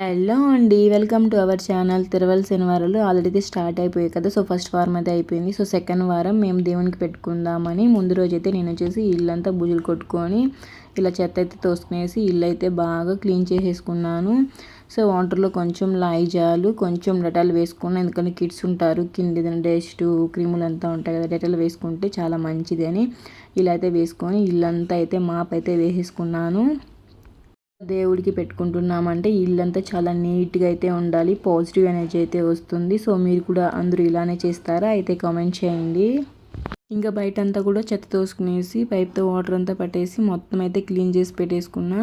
Hello అండి welcome to our channel తిరువల శనివారాలు. ఆల్రెడీ స్టార్ట్ అయిపోయాయి కదా సో ఫస్ట్ వారం అయితే అయిపోయింది. సో సెకండ్ వారం మేము దేవునికి పెట్టుకుందామని ముందు రోజు అయితే నేను వచ్చేసి ఇల్లంతా బుజులు కొట్టుకొని ఇలా చెత్త అయితే తోసుకునేసి ఇల్లు అయితే బాగా క్లీన్ చేసేసుకున్నాను. సో వాటర్లో కొంచెం లైజాలు కొంచెం డెటాల్ వేసుకున్నాను ఎందుకంటే కిడ్స్ ఉంటారు కింద డస్ట్ క్రీములు అంతా ఉంటాయి కదా డెటాల్ వేసుకుంటే చాలా మంచిది అని ఇలా అయితే వేసుకొని ఇల్లంతా అయితే మాప్ అయితే వేసేసుకున్నాను. దేవుడికి పెట్టుకుంటున్నామంటే ఇల్లంతా చాలా నీట్గా అయితే ఉండాలి పాజిటివ్ ఎనర్జీ అయితే వస్తుంది. సో మీరు కూడా అందరూ ఇలానే చేస్తారా? అయితే కామెంట్ చేయండి. ఇంకా బయట అంతా కూడా చెత్త తోసుకునేసి పైప్తో వాటర్ అంతా పట్టేసి మొత్తం అయితే క్లీన్ చేసి పెట్టేసుకున్నా.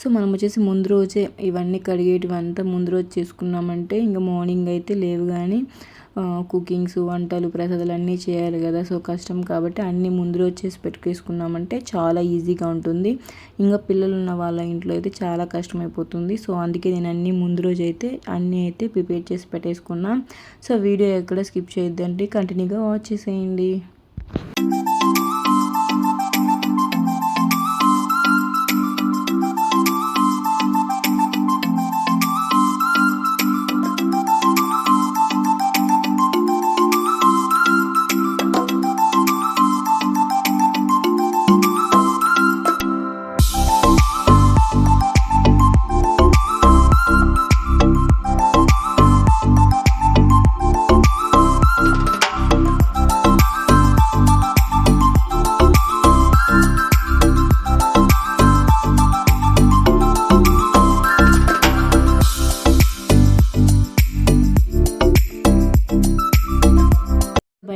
సో మనం వచ్చేసి ముందు రోజే ఇవన్నీ కడిగేటివంతా ముందు రోజు చేసుకున్నామంటే ఇంకా మార్నింగ్ అయితే లేవు కానీ కుకింగ్స్ వంటలు ప్రసాదాలు అన్నీ చేయాలి కదా. సో కష్టం కాబట్టి అన్నీ ముందు రోజు చేసి పెట్టుకేసుకున్నామంటే చాలా ఈజీగా ఉంటుంది. ఇంకా పిల్లలు ఉన్న వాళ్ళ ఇంట్లో అయితే చాలా కష్టమైపోతుంది. సో అందుకే నేను అన్నీ ముందు రోజు అయితే అన్నీ అయితే ప్రిపేర్ చేసి పెట్టేసుకున్నా. సో వీడియో ఎక్కడ స్కిప్ చేయొద్దండి. కంటిన్యూగా వాచ్ చేసేయండి. Thank you.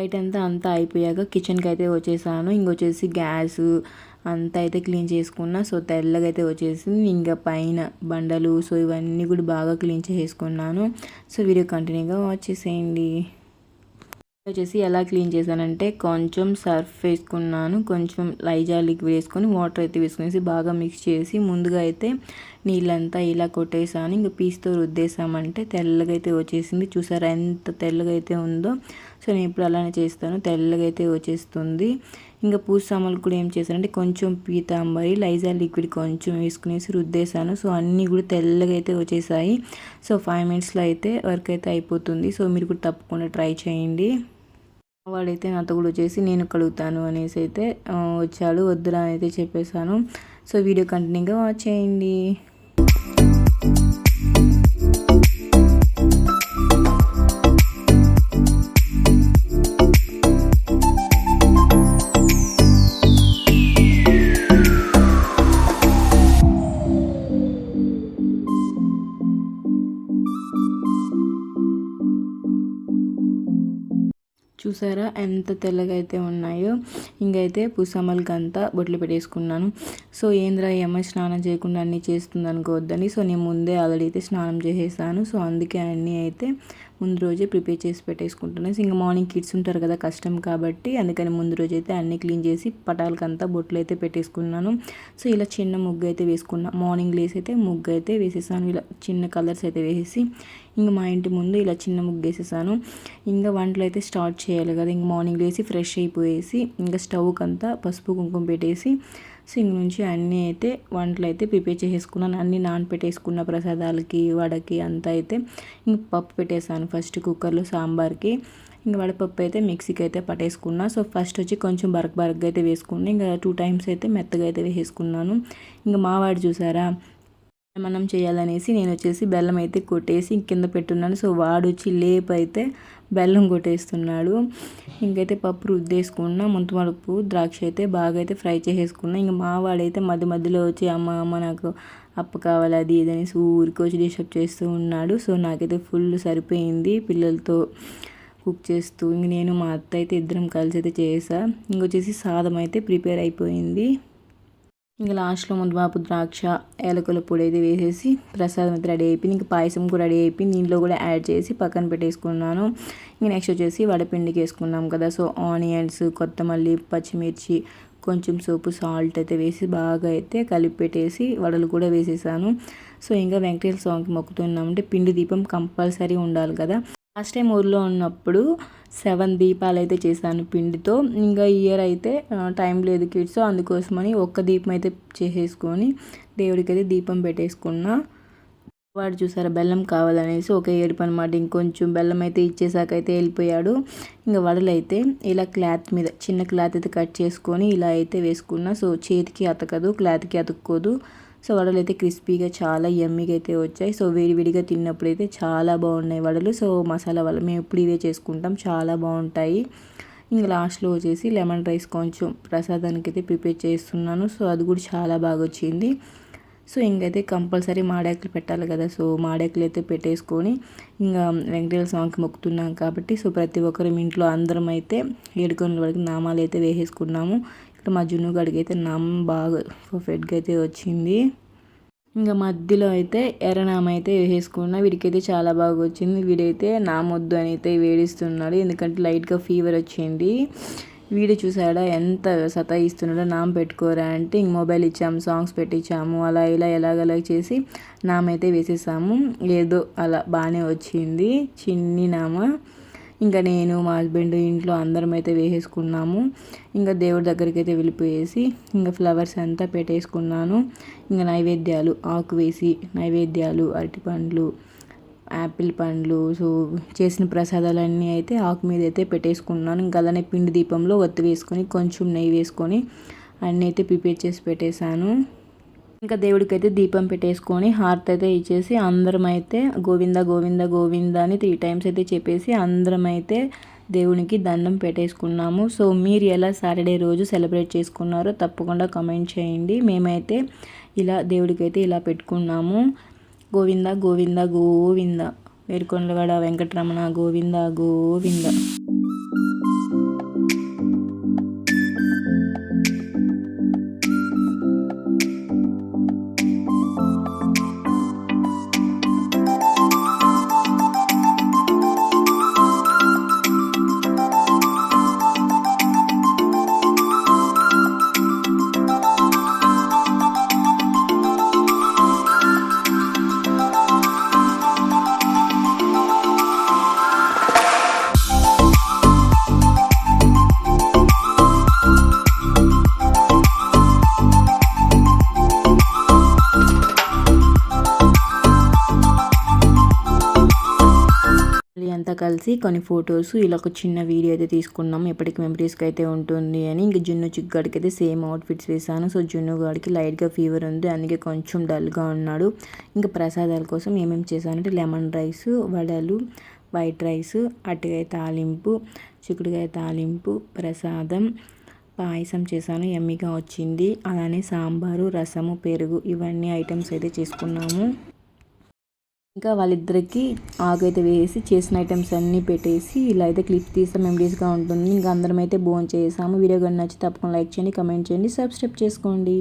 బయట అంతా అంతా అయిపోయాక కిచెన్కి అయితే వచ్చేసాను. ఇంకొచ్చేసి గ్యాస్ అంతా అయితే క్లీన్ చేసుకున్నా. సో తెల్లగా అయితే వచ్చేసింది. ఇంకా పైన బండలు సో ఇవన్నీ కూడా బాగా క్లీన్ చేసుకున్నాను. సో వీడియో కంటిన్యూగా వాచ్ చేసేయండి. వచ్చేసి ఎలా క్లీన్ చేశానంటే కొంచెం సర్ఫ్ వేసుకున్నాను. కొంచెం లైజా లిక్విడ్ వేసుకొని వాటర్ అయితే వేసుకునేసి బాగా మిక్స్ చేసి ముందుగా అయితే నీళ్ళంతా ఇలా కొట్టేసాను. ఇంకా పీస్తో రుద్దేసామంటే తెల్లగా అయితే వచ్చేసింది. చూసారా ఎంత తెల్లగా అయితే ఉందో. సో నేను ఇప్పుడు అలానే చేస్తాను. తెల్లగా అయితే వచ్చేస్తుంది. ఇంకా పూజ సామాన్లు కూడా ఏం చేశానంటే కొంచెం పీతాంబరి లైజా లిక్విడ్ కొంచెం వేసుకునేసి రుద్దేశాను. సో అన్నీ కూడా తెల్లగా అయితే వచ్చేసాయి. సో ఫైవ్ మినిట్స్లో అయితే వర్క్ అయితే అయిపోతుంది. సో మీరు కూడా తప్పకుండా ట్రై చేయండి. వాడైతే నాతో కూడా వచ్చేసి నేను కడుగుతాను అనేసి అయితే వచ్చాడు. వద్దురా అని అయితే చెప్పేశాను. సో వీడియో కంటిన్యూగా వాచ్ చేయండి. చూసారా? ఎంత తెల్లగా అయితే ఉన్నాయో. ఇంకైతే పుసమల్కి అంతా బొట్లు పెట్టేసుకున్నాను. సో ఏంద్రా ఏమై స్నానం చేయకుండా అన్నీ చేస్తుంది అనుకోవద్దని సో నేను ముందే ఆల్రెడీ అయితే స్నానం చేసేసాను. సో అందుకే అన్నీ అయితే ముందు రోజే ప్రిపేర్ చేసి పెట్టేసుకుంటున్నాను ఇంకా మార్నింగ్ కిడ్స్ ఉంటారు కదా కష్టం కాబట్టి అందుకని ముందు రోజు అయితే అన్నీ క్లీన్ చేసి పటాలకంతా బొట్లు అయితే పెట్టేసుకున్నాను. సో ఇలా చిన్న ముగ్గు అయితే వేసుకున్నా. మార్నింగ్ లేసి అయితే ముగ్గు అయితే వేసేసాను. ఇలా చిన్న కలర్స్ అయితే వేసేసి ఇంకా మా ఇంటి ముందు ఇలా చిన్న ముగ్గు వేసేసాను. ఇంకా వంటలు అయితే స్టార్ట్ చేయాలి కదా ఇంక మార్నింగ్ లేసి ఫ్రెష్ అయిపోయేసి ఇంకా స్టవ్కి అంతా పసుపు కుంకుమ పెట్టేసి సింగ్ నుంచి అన్నీ అయితే వంటలు అయితే ప్రిపేర్ చేసేసుకున్నాను. అన్నీ నానపెట్టేసుకున్న ప్రసాదాలకి వడకి అంతా అయితే ఇంక పప్పు పెట్టేసాను ఫస్ట్ కుక్కర్లో సాంబార్కి. ఇంకా వడపప్పు అయితే మిక్సీకి అయితే పట్టేసుకున్నా. సో ఫస్ట్ వచ్చి కొంచెం బరక్ బరక్గా అయితే వేసుకున్నాను ఇంకా టూ టైమ్స్ అయితే మెత్తగా అయితే వేసేసుకున్నాను. ఇంకా మావాడు చూసారా మనం చేయాలనేసి నేను వచ్చేసి బెల్లం అయితే కొట్టేసి కింద పెట్టున్నాను. సో వాడు వచ్చి లేపు అయితే బెల్లం కొట్టేస్తున్నాడు. ఇంకైతే పప్పు రుద్దేసుకున్నా ముంతమడుపు ద్రాక్ష అయితే బాగా అయితే ఫ్రై చేసేసుకున్నా. ఇంకా మా వాడైతే మధ్య మధ్యలో వచ్చి అమ్మ అమ్మ నాకు అప్పు కావాలి అది ఇదనేసి ఊరికి వచ్చి డిస్టర్బ్ చేస్తూ ఉన్నాడు. సో నాకైతే ఫుల్ సరిపోయింది పిల్లలతో కుక్ చేస్తూ. ఇంక నేను మా అత్త అయితే ఇద్దరం కలిసి అయితే చేసా. ఇంకొచ్చేసి సాదం అయితే ప్రిపేర్ అయిపోయింది. ఇంకా లాస్ట్లో ముందుబాపు ద్రాక్ష ఏలకుల పొడి అయితే వేసేసి ప్రసాదం అయితే రెడీ అయిపోయింది. ఇంకా పాయసం కూడా రెడీ అయిపోయింది. దీంట్లో కూడా యాడ్ చేసి పక్కన పెట్టేసుకున్నాను. ఇంకా నెక్స్ట్ వచ్చేసి వడపిండికి వేసుకున్నాం కదా. సో ఆనియన్స్ కొత్తమల్లి పచ్చిమిర్చి కొంచెం సోపు సాల్ట్ అయితే వేసి బాగా అయితే కలిపి పెట్టేసి వడలు కూడా వేసేసాను. సో ఇంకా వెంకటేశ్వర స్వామికి మొక్కుతున్నామంటే పిండి దీపం కంపల్సరీ ఉండాలి కదా. లాస్ట్ టైం ఊర్లో ఉన్నప్పుడు సెవెన్ దీపాలు అయితే చేశాను పిండితో. ఇంకా ఇయర్ అయితే టైం లేదు కిడ్స్ అందుకోసమని ఒక్క దీపం అయితే చేసేసుకొని దేవుడికి అయితే దీపం పెట్టేసుకున్నా. వాడు చూసారా బెల్లం కావాలనేసి ఒక ఏడుపు అనమాట ఇంకొంచెం బెల్లం అయితే ఇచ్చేసాక అయితే వెళ్ళిపోయాడు. ఇంకా వడలు అయితే ఇలా క్లాత్ మీద చిన్న క్లాత్ అయితే కట్ చేసుకొని ఇలా అయితే వేసుకున్నా. సో చేతికి అతకదు క్లాత్కి అతుక్కోదు. సో వడలు అయితే క్రిస్పీగా చాలా ఎమ్మీగా అయితే వచ్చాయి. సో వేడివిడిగా తిన్నప్పుడు అయితే చాలా బాగున్నాయి వడలు. సో మసాలా వల్ల మేము ఎప్పుడు ఇవే చేసుకుంటాం. చాలా బాగుంటాయి. ఇంకా లాస్ట్లో వచ్చేసి లెమన్ రైస్ కొంచెం ప్రసాదానికి అయితే ప్రిపేర్ చేస్తున్నాను. సో అది కూడా చాలా బాగా వచ్చింది. సో ఇంకైతే కంపల్సరీ మాడాకులు పెట్టాలి కదా. సో మాడాకులు అయితే పెట్టేసుకొని ఇంకా వెంకటేశ్వర స్వామికి మొక్కుతున్నాం కాబట్టి సో ప్రతి ఒక్కరం ఇంట్లో అందరం అయితే ఏడుకొని వరకు నామాలు అయితే వేసేసుకున్నాము. ఇక్కడ మా జున్ను అయితే నమ్ బాగా పర్ఫెక్ట్గా అయితే వచ్చింది. ఇంకా మధ్యలో అయితే ఎర్రనామ అయితే వేసుకున్నా వీడికైతే చాలా బాగా వచ్చింది వీడైతే నామొద్దు అని అయితే వేడిస్తున్నాడు. ఎందుకంటే లైట్గా ఫీవర్ వచ్చింది. వీడు చూసాడా ఎంత సతాయిస్తున్నాడో. నామ్ పెట్టుకోరా అంటే ఇంక మొబైల్ ఇచ్చాము సాంగ్స్ పెట్టించాము అలా ఇలా ఎలాగలా చేసి నామైతే వేసేసాము. ఏదో అలా బాగానే వచ్చింది. చిన్ని నామ. ఇంకా నేను మా హస్బెండ్ ఇంట్లో అందరం అయితే వేసేసుకున్నాము. ఇంకా దేవుడి దగ్గరికి అయితే వెళ్ళిపోయేసి ఇంకా ఫ్లవర్స్ అంతా పెట్టేసుకున్నాను. ఇంకా నైవేద్యాలు ఆకు వేసి నైవేద్యాలు అరటిపండ్లు యాపిల్ పండ్లు సో చేసిన ప్రసాదాలన్నీ అయితే ఆకు మీద అయితే పెట్టేసుకున్నాను. ఇంకా అలానే పిండి దీపంలో ఒత్తి వేసుకొని కొంచెం నెయ్యి వేసుకొని అన్నీ అయితే ప్రిపేర్ చేసి పెట్టేశాను. ఇంకా దేవుడికి అయితే దీపం పెట్టేసుకొని హార్ట్ అయితే ఇచ్చేసి అందరం అయితే గోవింద గోవింద గోవింద అని త్రీ టైమ్స్ అయితే చెప్పేసి అందరం అయితే దేవునికి దండం పెట్టేసుకున్నాము. సో మీరు ఎలా సాటర్డే రోజు సెలబ్రేట్ చేసుకున్నారో తప్పకుండా కమెంట్ చేయండి. మేమైతే ఇలా దేవుడికి అయితే ఇలా పెట్టుకున్నాము. గోవింద గోవింద గోవింద. వేరుకొండలవాడ వెంకటరమణ గోవింద గోవింద. కలిసి కొన్ని ఫొటోస్ ఇలా ఒక చిన్న వీడియో అయితే తీసుకున్నాము ఎప్పటికి మెమరీస్కి అయితే ఉంటుంది అని. ఇంక జున్ను చిగ్గాడికి అయితే సేమ్ అవుట్ఫిట్స్ వేసాను సో జున్ను గాడికి లైట్గా ఫీవర్ ఉంది. అందుకే కొంచెం డల్గా ఉన్నాడు. ఇంకా ప్రసాదాల కోసం ఏమేమి చేశానంటే లెమన్ రైస్ వడలు వైట్ రైస్ అటుకాయ తాలింపు చిక్కుడుకాయ తాలింపు ప్రసాదం పాయసం చేశాను. ఎమ్మిగా వచ్చింది. అలానే సాంబారు రసము పెరుగు ఇవన్నీ ఐటమ్స్ అయితే చేసుకున్నాము. ఇంకా వాళ్ళిద్దరికి ఆకు అయితే వేసి చేసిన ఐటమ్స్ అన్నీ పెట్టేసి ఇలా అయితే క్లిప్ తీస్తే. మెమరీస్గా ఉంటుంది? ఇంకా అందరం అయితే బోన్ చేసాము వీడియో కానీ నచ్చి తప్పకుండా లైక్ చేయండి కమెంట్ చేయండి సబ్స్క్రైబ్ చేసుకోండి.